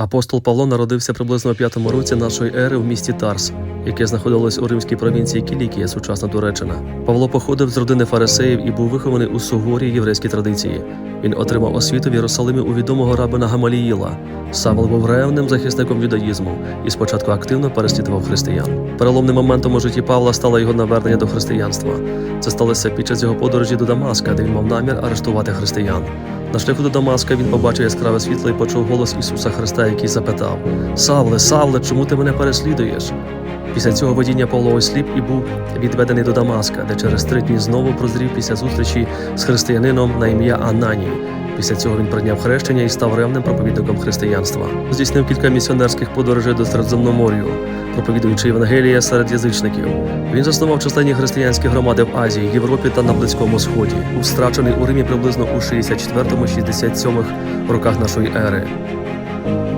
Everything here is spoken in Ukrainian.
Апостол Павло народився приблизно у п'ятому році нашої ери в місті Тарс, яке знаходилось у римській провінції Кілікія, сучасна Туреччина. Павло походив з родини фарисеїв і був вихований у суворій єврейській традиції. Він отримав освіту в Єрусалимі у відомого рабина Гамаліїла. Савл був ревним захисником юдаїзму і спочатку активно переслідував християн. Переломним моментом у житті Павла стало його навернення до християнства. Це сталося під час його подорожі до Дамаска, де він мав намір арештувати християн. На шляху до Дамаска він побачив яскраве світло і почув голос Ісуса Христа, який запитав: Савле, Савле, чому ти мене переслідуєш? Після цього водіння Павло осліп і був відведений до Дамаска, де через три дні знову прозрів після зустрічі з християнином на ім'я Ананій. Після цього він прийняв хрещення і став ревним проповідником християнства. Здійснив кілька місіонерських подорожей до Середземномор'ю, проповідуючи Євангелія серед язичників. Він заснував численні християнські громади в Азії, Європі та на Близькому Сході. Був страчений у Римі приблизно у 64-67 роках нашої ери.